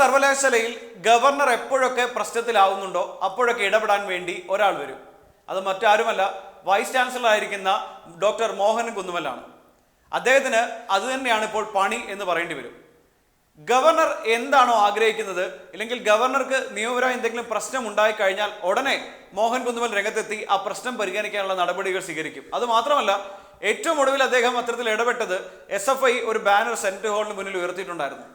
സർവകലാശാലയിൽ ഗവർണർ എപ്പോഴൊക്കെ പ്രശ്നത്തിലാവുന്നുണ്ടോ അപ്പോഴൊക്കെ ഇടപെടാൻ വേണ്ടി ഒരാൾ വരും. അത് മറ്റാരുമല്ല വൈസ് ചാൻസലർ ആയിരിക്കുന്ന ഡോക്ടർ മോഹൻ കുന്നുമലാണ് അദ്ദേഹത്തിന് അത് തന്നെയാണ് ഇപ്പോൾ പണി എന്ന് പറയേണ്ടി വരും. ഗവർണർ എന്താണോ ആഗ്രഹിക്കുന്നത് ഇല്ലെങ്കിൽ ഗവർണർക്ക് നിയമപരമായ എന്തെങ്കിലും പ്രശ്നം ഉണ്ടായി കഴിഞ്ഞാൽ ഉടനെ മോഹൻ കുന്നുമൽ രംഗത്തെത്തി ആ പ്രശ്നം പരിഗണിക്കാനുള്ള നടപടികൾ സ്വീകരിക്കും. അത് മാത്രമല്ല ഏറ്റവും ഒടുവിൽ അദ്ദേഹം അത്തരത്തിൽ ഇടപെട്ടത് എസ് ഒരു ബാനർ സെനറ്റ് ഹാളിന് മുന്നിൽ ഉയർത്തിയിട്ടുണ്ടായിരുന്നു.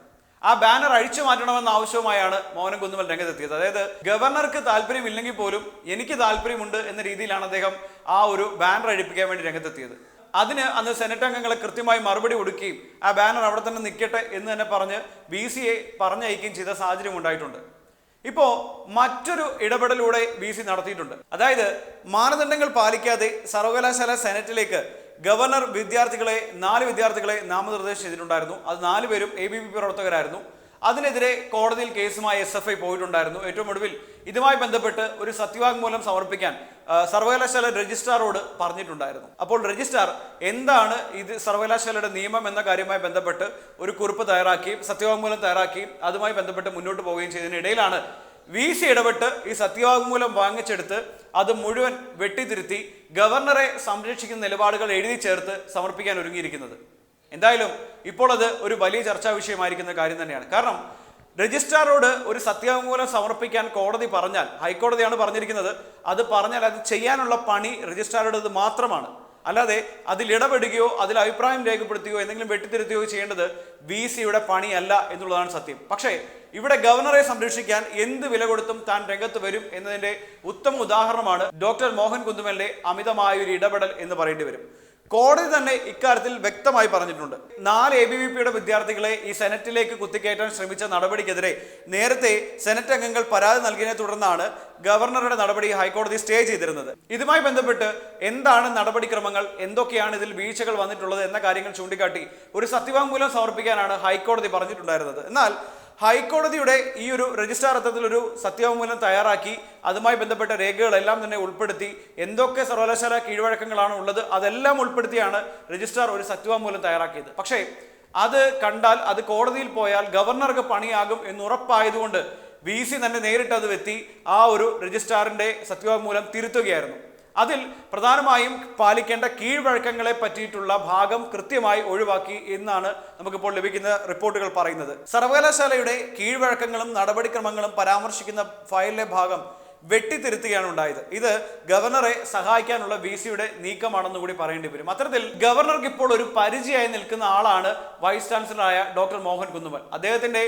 ആ ബാനർ അഴിച്ചു മാറ്റണമെന്ന ആവശ്യവുമായാണ് മോഹൻ കുന്നുമൽ രംഗത്തെത്തിയത്. അതായത് ഗവർണർക്ക് താല്പര്യമില്ലെങ്കിൽ പോലും എനിക്ക് താല്പര്യമുണ്ട് എന്ന രീതിയിലാണ് അദ്ദേഹം ആ ഒരു ബാനർ അഴിപ്പിക്കാൻ വേണ്ടി രംഗത്തെത്തിയത്. അതിന് അന്ന് സെനറ്റ് അംഗങ്ങളെ കൃത്യമായി മറുപടി കൊടുക്കുകയും ആ ബാനർ അവിടെ തന്നെ നിൽക്കട്ടെ എന്ന് തന്നെ പറഞ്ഞ് ബി സി എ പറഞ്ഞയക്കുകയും ചെയ്ത സാഹചര്യം ഉണ്ടായിട്ടുണ്ട്. ഇപ്പോൾ മറ്റൊരു ഇടപെടലൂടെ ബി സി നടത്തിയിട്ടുണ്ട്. അതായത് മാനദണ്ഡങ്ങൾ പാലിക്കാതെ സർവകലാശാല സെനറ്റിലേക്ക് ഗവർണർ വിദ്യാർത്ഥികളെ നാല് വിദ്യാർത്ഥികളെ നാമനിർദ്ദേശം ചെയ്തിട്ടുണ്ടായിരുന്നു. അത് നാല് പേരും എ ബി പി പ്രവർത്തകരായിരുന്നു. അതിനെതിരെ കോടതിയിൽ കേസുമായി എസ് എഫ് ഐ പോയിട്ടുണ്ടായിരുന്നു. ഏറ്റവും ഒടുവിൽ ഇതുമായി ബന്ധപ്പെട്ട് ഒരു സത്യവാങ്മൂലം സമർപ്പിക്കാൻ സർവകലാശാല രജിസ്ട്രാറോട് പറഞ്ഞിട്ടുണ്ടായിരുന്നു. അപ്പോൾ രജിസ്ട്രാർ എന്താണ് ഇത് സർവകലാശാലയുടെ നിയമം എന്ന കാര്യവുമായി ബന്ധപ്പെട്ട് ഒരു കുറിപ്പ് തയ്യാറാക്കുകയും സത്യവാങ്മൂലം തയ്യാറാക്കുകയും അതുമായി ബന്ധപ്പെട്ട് മുന്നോട്ട് പോവുകയും ചെയ്തതിനിടയിലാണ് വി സി ഇടപെട്ട് ഈ സത്യവാങ്മൂലം വാങ്ങിച്ചെടുത്ത് അത് മുഴുവൻ വെട്ടിത്തിരുത്തി ഗവർണറെ സംരക്ഷിക്കുന്ന നിലപാടുകൾ എഴുതി ചേർത്ത് സമർപ്പിക്കാൻ ഒരുങ്ങിയിരിക്കുന്നത്. എന്തായാലും ഇപ്പോൾ അത് ഒരു വലിയ ചർച്ചാ വിഷയമായിരിക്കുന്ന കാര്യം തന്നെയാണ്. കാരണം രജിസ്ട്രാറോട് ഒരു സത്യവാങ്മൂലം സമർപ്പിക്കാൻ കോടതി പറഞ്ഞാൽ ഹൈക്കോടതിയാണ് പറഞ്ഞിരിക്കുന്നത് അത് പറഞ്ഞാൽ അത് ചെയ്യാനുള്ള പണി രജിസ്ട്രാറുടേത് മാത്രമാണ്. അല്ലാതെ അതിൽ ഇടപെടുകയോ അതിൽ അഭിപ്രായം രേഖപ്പെടുത്തുകയോ എന്തെങ്കിലും വെട്ടിത്തിരുത്തുകയോ ചെയ്യേണ്ടത് വി സിയുടെ പണിയല്ല എന്നുള്ളതാണ് സത്യം. പക്ഷേ ഇവിടെ ഗവർണറെ സംരക്ഷിക്കാൻ എന്ത് വില കൊടുത്തും താൻ രംഗത്ത് വരും എന്നതിന്റെ ഉത്തമ ഉദാഹരണമാണ് ഡോക്ടർ മോഹൻ കുന്തുമലിന്റെ അമിതമായ ഒരു ഇടപെടൽ എന്ന് പറയേണ്ടി വരും. കോടതി തന്നെ ഇക്കാര്യത്തിൽ വ്യക്തമായി പറഞ്ഞിട്ടുണ്ട്. നാല് എ ബി വി പിയുടെ വിദ്യാർത്ഥികളെ ഈ സെനറ്റിലേക്ക് കുത്തിക്കയറ്റാൻ ശ്രമിച്ച നടപടിക്കെതിരെ നേരത്തെ സെനറ്റ് അംഗങ്ങൾ പരാതി നൽകിയതിനെ തുടർന്നാണ് ഗവർണറുടെ നടപടി ഹൈക്കോടതി സ്റ്റേ ചെയ്തിരുന്നത്. ഇതുമായി ബന്ധപ്പെട്ട് എന്താണ് നടപടിക്രമങ്ങൾ എന്തൊക്കെയാണ് ഇതിൽ വീഴ്ചകൾ വന്നിട്ടുള്ളത് എന്ന കാര്യങ്ങൾ ചൂണ്ടിക്കാട്ടി ഒരു സത്യവാങ്മൂലം സമർപ്പിക്കാനാണ് ഹൈക്കോടതി പറഞ്ഞിട്ടുണ്ടായിരുന്നത്. എന്നാൽ ഹൈക്കോടതിയുടെ ഈ ഒരു രജിസ്ട്രാർ അർത്ഥത്തിൽ ഒരു സത്യവാങ്മൂലം തയ്യാറാക്കി അതുമായി ബന്ധപ്പെട്ട രേഖകളെല്ലാം തന്നെ ഉൾപ്പെടുത്തി എന്തൊക്കെ സർവകലാശാല കീഴ്വഴക്കങ്ങളാണ് ഉള്ളത് അതെല്ലാം ഉൾപ്പെടുത്തിയാണ് രജിസ്ട്രാർ ഒരു സത്യവാങ്മൂലം തയ്യാറാക്കിയത്. പക്ഷേ അത് കണ്ടാൽ അത് കോടതിയിൽ പോയാൽ ഗവർണർക്ക് പണിയാകും എന്ന് ഉറപ്പായതുകൊണ്ട് വി സി തന്നെ നേരിട്ട് അത് ആ ഒരു രജിസ്ട്രാറിന്റെ സത്യവാങ്മൂലം തിരുത്തുകയായിരുന്നു. അതിൽ പ്രധാനമായും പാലിക്കേണ്ട കീഴ്വഴക്കങ്ങളെ പറ്റിയിട്ടുള്ള ഭാഗം കൃത്യമായി ഒഴിവാക്കി എന്നാണ് നമുക്കിപ്പോൾ ലഭിക്കുന്ന റിപ്പോർട്ടുകൾ പറയുന്നത്. സർവകലാശാലയുടെ കീഴ്വഴക്കങ്ങളും നടപടിക്രമങ്ങളും പരാമർശിക്കുന്ന ഫയലിലെ ഭാഗം വെട്ടിത്തിരുത്തുകയാണ് ഉണ്ടായത്. ഇത് ഗവർണറെ സഹായിക്കാനുള്ള വി സിയുടെ നീക്കമാണെന്ന് കൂടി പറയേണ്ടി വരും. അത്തരത്തിൽ ഗവർണർക്ക് ഇപ്പോൾ ഒരു പരിചയമായി നിൽക്കുന്ന ആളാണ് വൈസ് ചാൻസലറായ ഡോക്ടർ മോഹൻ കുന്നുമൽ അദ്ദേഹത്തിന്റെ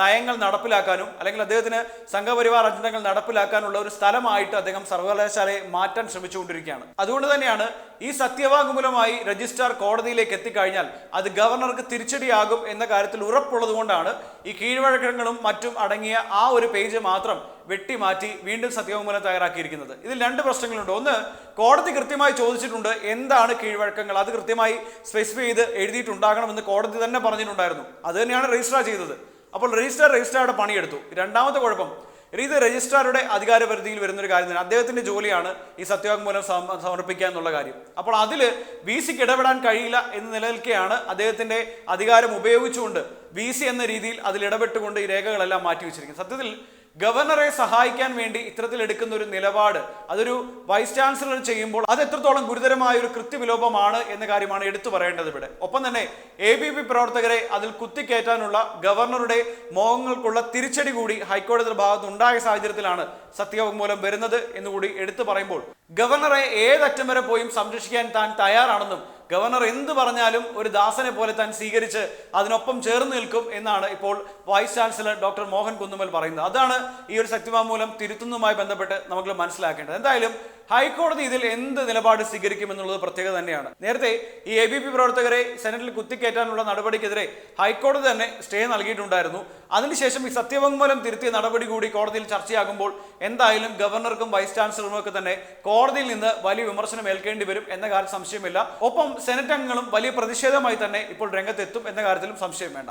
നയങ്ങൾ നടപ്പിലാക്കാനും അല്ലെങ്കിൽ അദ്ദേഹത്തിന് സംഘപരിവാർ അജണ്ടകൾ നടപ്പിലാക്കാനുള്ള ഒരു സ്ഥലമായിട്ട് അദ്ദേഹം സർവകലാശാലയെ മാറ്റാൻ ശ്രമിച്ചുകൊണ്ടിരിക്കുകയാണ്. അതുകൊണ്ട് തന്നെയാണ് ഈ സത്യവാങ്മൂലമായി രജിസ്ട്രാർ കോടതിയിലേക്ക് എത്തിക്കഴിഞ്ഞാൽ അത് ഗവർണർക്ക് തിരിച്ചടിയാകും എന്ന കാര്യത്തിൽ ഉറപ്പുള്ളതുകൊണ്ടാണ് ഈ കീഴ്വഴക്കങ്ങളും മറ്റും അടങ്ങിയ ആ ഒരു പേജ് മാത്രം വെട്ടിമാറ്റി വീണ്ടും സത്യവാങ്മൂലം തയ്യാറാക്കിയിരിക്കുന്നത്. ഇതിൽ രണ്ട് പ്രശ്നങ്ങളുണ്ട്. ഒന്ന് കോടതി കൃത്യമായി ചോദിച്ചിട്ടുണ്ട് എന്താണ് കീഴ്വഴക്കങ്ങൾ. അത് കൃത്യമായി സ്പെസിഫൈ ചെയ്ത് എഴുതിയിട്ടുണ്ടാകണമെന്ന് കോടതി തന്നെ പറഞ്ഞിട്ടുണ്ടായിരുന്നു. അത് തന്നെയാണ് രജിസ്ട്രാർ ചെയ്തത്. അപ്പോൾ രജിസ്ട്രാർ രജിസ്ട്രാറുടെ പണിയെടുത്തു. രണ്ടാമത്തെ കുഴപ്പം ഇത് രജിസ്ട്രാറുടെ അധികാരപരിധിയിൽ വരുന്ന ഒരു കാര്യം തന്നെ. അദ്ദേഹത്തിന്റെ ജോലിയാണ് ഈ സത്യവാങ്മൂലം സമ- സമർപ്പിക്കുക എന്നുള്ള കാര്യം. അപ്പോൾ അതിൽ വി സിക്ക് ഇടപെടാൻ കഴിയില്ല എന്ന് നിലനിൽക്കെയാണ് അദ്ദേഹത്തിന്റെ അധികാരം ഉപയോഗിച്ചുകൊണ്ട് വി സി എന്ന രീതിയിൽ അതിൽ ഇടപെട്ടുകൊണ്ട് ഈ രേഖകളെല്ലാം മാറ്റി വെച്ചിരിക്കുന്നത്. സത്യത്തിൽ ഗവർണറെ സഹായിക്കാൻ വേണ്ടി ഇത്തരത്തിൽ എടുക്കുന്ന ഒരു നിലപാട് അതൊരു വൈസ് ചാൻസലർ ചെയ്യുമ്പോൾ അത് എത്രത്തോളം ഗുരുതരമായ ഒരു കൃത്യവിലോപമാണ് എന്ന കാര്യമാണ് എടുത്തു പറയേണ്ടത് ഇവിടെ. ഒപ്പം തന്നെ എ ബി പി പ്രവർത്തകരെ അതിൽ കുത്തിക്കയറ്റാനുള്ള ഗവർണറുടെ മോഹങ്ങൾക്കുള്ള തിരിച്ചടി കൂടി ഹൈക്കോടതിയുടെ ഭാഗത്ത് ഉണ്ടായ സാഹചര്യത്തിലാണ് സത്യവാങ്മൂലം വരുന്നത് എന്നുകൂടി എടുത്തു പറയുമ്പോൾ ഗവർണറെ ഏതറ്റം വരെ പോയും സംരക്ഷിക്കാൻ താൻ തയ്യാറാണെന്നും ഗവർണർ എന്ത് പറഞ്ഞാലും ഒരു ദാസനെ പോലെ താൻ സ്വീകരിച്ച് അതിനൊപ്പം ചേർന്ന് നിൽക്കും എന്നാണ് ഇപ്പോൾ vice chancellor doctor Mohan Kunnummal പറയുന്നത്. അതാണ് ഈ ഒരു സത്യവാങ്മൂലം തിരുത്തുന്നതുമായി ബന്ധപ്പെട്ട് നമുക്ക് മനസ്സിലാക്കേണ്ടത്. എന്തായാലും ഹൈക്കോടതി ഇതിൽ എന്ത് നിലപാട് സ്വീകരിക്കും എന്നുള്ളത് പ്രത്യേകത തന്നെയാണ്. നേരത്തെ ഈ എ ബി പി പ്രവർത്തകരെ സെനറ്റിൽ കുത്തിക്കയറ്റാനുള്ള നടപടിക്കെതിരെ ഹൈക്കോടതി തന്നെ സ്റ്റേ നൽകിയിട്ടുണ്ടായിരുന്നു. അതിനുശേഷം ഈ സത്യവാങ്മൂലം തിരുത്തിയ നടപടി കൂടി കോടതിയിൽ ചർച്ചയാകുമ്പോൾ എന്തായാലും ഗവർണർക്കും വൈസ് ചാൻസലർക്കും ഒക്കെ തന്നെ കോടതിയിൽ നിന്ന് വലിയ വിമർശനം ഏൽക്കേണ്ടി വരും എന്ന കാര്യം സംശയമില്ല. ഒപ്പം സെനറ്റ് അംഗങ്ങളും വലിയ പ്രതിഷേധമായി തന്നെ ഇപ്പോൾ രംഗത്തെത്തും എന്ന കാര്യത്തിലും സംശയം വേണ്ട.